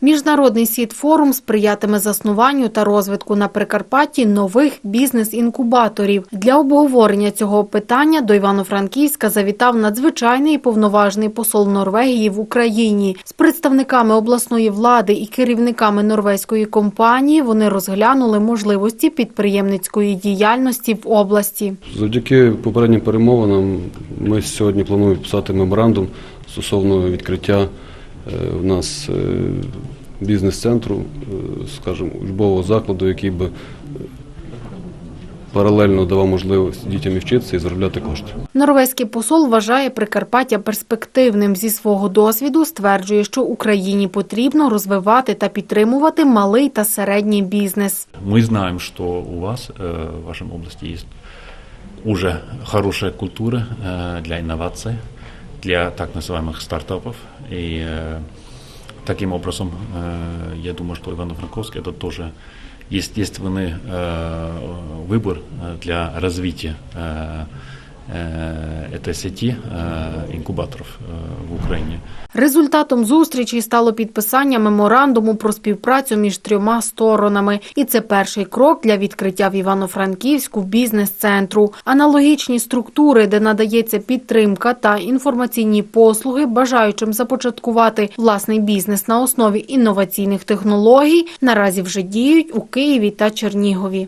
Міжнародний сіт форум сприятиме заснуванню та розвитку на Прикарпатті нових бізнес-інкубаторів. Для обговорення цього питання до Івано-Франківська завітав надзвичайний і повноважний посол Норвегії в Україні. З представниками обласної влади і керівниками норвезької компанії вони розглянули можливості підприємницької діяльності в області. Завдяки попереднім перемовинам ми сьогодні плануємо підписати меморандум стосовно відкриття е, в нас е, бізнес-центру, е, скажімо, учбового закладу, який би е, паралельно давав можливість дітям і вчитися і заробляти кошти. Норвезький посол вважає Прикарпаття перспективним. Зі свого досвіду стверджує, що Україні потрібно розвивати та підтримувати малий та середній бізнес. Мы знаем, что у вас э, в вашем области есть уже хорошая культура э, для инноваций, Для так называемых стартапов. И э, таким образом, э, я думаю, что Ивано-Франковск это тоже естественный э, выбор э, для развития э, этой сети э, инкубаторов э, в Украине. Результатом зустрічі стало підписання меморандуму про співпрацю між трьома сторонами. І це перший крок для відкриття в Івано-Франківську бізнес-центру. Аналогічні структури, де надається підтримка та інформаційні послуги, бажаючим започаткувати власний бізнес на основі інноваційних технологій, наразі вже діють у Києві та Чернігові.